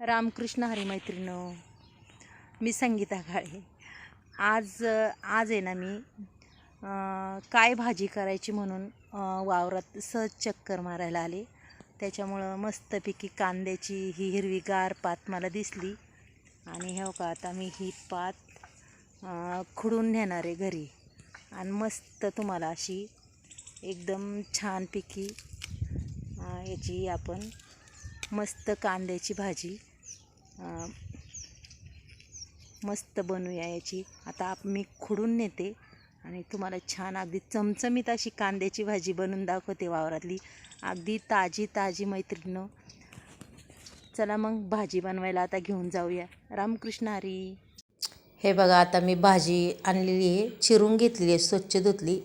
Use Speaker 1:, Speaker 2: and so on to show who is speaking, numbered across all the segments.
Speaker 1: रामकृष्ण हरी मैत्रिणो मी संगीता काळे. आज आज आहे ना मी काय भाजी करायची म्हणून वावरात सहज चक्कर मारायला आले. त्याच्यामुळं मस्तपैकी कांद्याची ही हिरवीगार पात मला दिसली. आणि हो का आता मी ही पात खुडून नेणार आहे घरी. आणि मस्त तुम्हाला अशी एकदम छानपैकी याची आपण मस्त कांद्याची भाजी मस्त बनवूया याची. आता आप मी खुडून नेते आणि तुम्हाला छान अगदी चमचमीत अशी कांद्याची भाजी बनवून दाखवते वावरातली. अगदी ताजी ताजी मैत्रिणं. चला मग भाजी बनवायला आता घेऊन जाऊया. रामकृष्ण हरी. हे बघा आता मी भाजी आणलेली आहे. चिरून घेतलेली आहे स्वच्छ धुतली.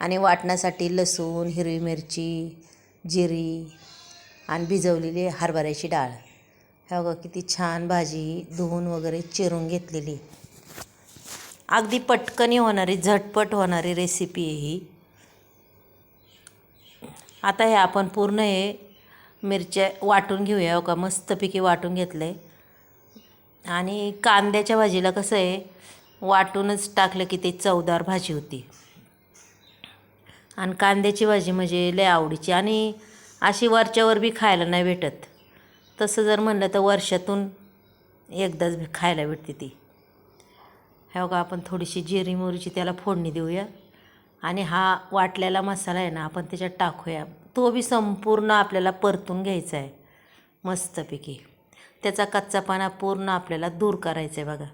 Speaker 1: आणि वाटण्यासाठी लसूण हिरवी मिरची जिरी आणि भिजवलेली हरभऱ्याची डाळ. हे बघा किती छान भाजी धुवून वगैरे चिरून घेतलेली. अगदी पटकनी होणारी झटपट होणारी रेसिपी आहे ही. आता हे आपण पूर्ण हे मिरच्या वाटून घेऊया हो का? मस्तपैकी वाटून घेतलं. आहे आणि कांद्याच्या भाजीला कसं आहे वाटूनच टाकलं की ते चवदार भाजी होती. आणि कांद्याची भाजी म्हणजे लय आवडीची. आणि अशी वरच्यावर बी खायला नाही भेटत. तसं जर म्हणलं तर वर्षातून एकदाच खायला भेटते ती. हे का आपण थोडीशी जिरी मोरीची त्याला फोडणी देऊया. आणि हा वाटलेला मसाला आहे ना आपण त्याच्यात टाकूया. तो बी संपूर्ण आपल्याला परतून घ्यायचा आहे मस्तपैकी. त्याचा कच्चापणा पूर्ण आपल्याला दूर करायचा आहे बघा.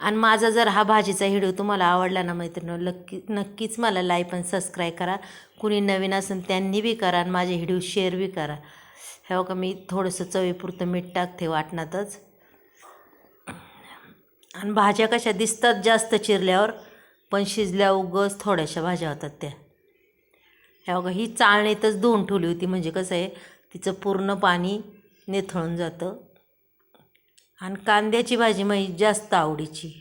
Speaker 1: आणि माझा जर हा भाजीचा व्हिडिओ तुम्हाला आवडला ना मैत्रिणी नक्की नक्कीच मला लाईक आणि सबस्क्राईब करा. कुणी नवीन असून त्यांनी बी करा आणि माझे व्हिडिओ शेअर बी करा. हो हे बघा मी थोडंसं चवीपुरतं मीठ टाकते वाटणातच. आणि भाज्या कशा दिसतात जास्त चिरल्यावर पण शिजल्या उगच थोड्याशा भाज्या होतात त्या. हे बघा ही चाळणीतच धुवून ठेवली होती म्हणजे कसं आहे तिचं पूर्ण पाणी निथळून जातं. आणि कांद्याची भाजी माझी जास्त आवडीची.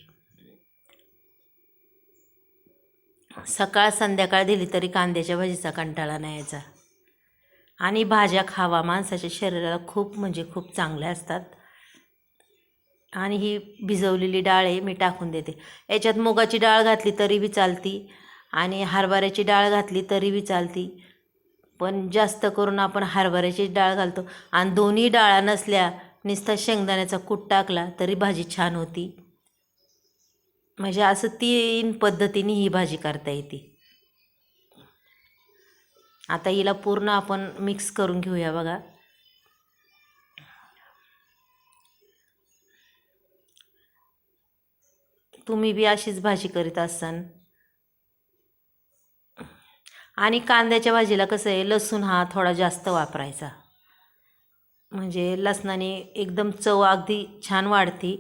Speaker 1: सकाळ संध्याकाळ दिली तरी कांद्याच्या भाजीचा कंटाळा नाही यायचा. आणि भाज्या खावा माणसाच्या शरीराला खूप म्हणजे खूप चांगल्या असतात. आणि ही भिजवलेली डाळ आहे मी टाकून देते. याच्यात मुगाची डाळ घातली तरी बी चालती आणि हरभऱ्याची डाळ घातली तरी बी चालती. पण जास्त करून आपण हरभऱ्याची डाळ घालतो. आणि दोन्ही डाळा नसल्या नुसता शेंगदाण्याचा कूट टाकला तरी भाजी छान होती. म्हणजे असं तीन पद्धतीने ही भाजी करता येते. आता हिला पूर्ण आपण मिक्स करून घेऊया बघा. तुम्ही बी अशीच भाजी करीत असाल आणि कांद्याच्या भाजीला कसं आहे लसूण हा थोडा जास्त वापरायचा. म्हणजे लसणाने एकदम चव अगदी छान वाढती.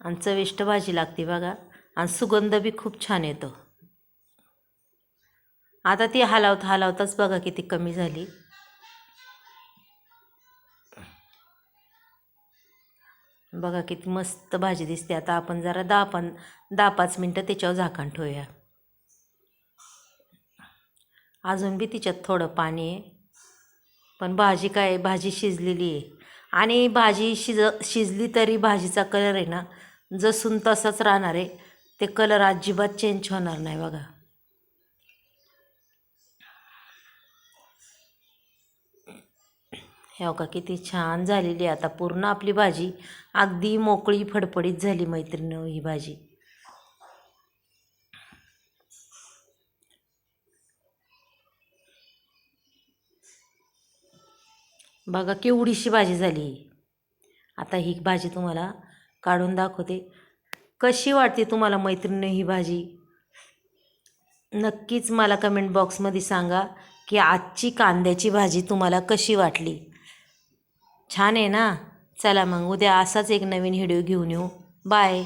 Speaker 1: आणि चविष्ट भाजी लागते बघा. आणि सुगंध बी खूप छान येतो. आता ती हलावता हलावताच बघा किती कमी झाली. बघा किती मस्त भाजी दिसते. आता आपण जरा दहा पण दहा पाच मिनटं त्याच्यावर झाकण ठेवूया. अजून बी तिच्यात थोडं पाणी आहे. पण भाजी काय भाजी शिजलेली आहे. आणि भाजी शिज शिजली तरी भाजीचा कलर आहे ना जसून तसाच राहणार आहे. ते कलर अजिबात चेंज होणार नाही बघा. हे का किती छान झालेली आहे. आता पूर्ण आपली भाजी अगदी मोकळी फडफडीत झाली मैत्रिणी ही भाजी. बघा केवढीशी भाजी झाली आता ही भाजी तुम्हाला काढून दाखवते. कशी वाटते तुम्हाला मैत्रिणी ही भाजी? नक्कीच मला कमेंट बॉक्समध्ये सांगा की आजची कांद्याची भाजी तुम्हाला कशी वाटली? छान आहे ना? चला मग उद्या असाच एक नवीन व्हिडिओ घेऊन येऊ. बाय.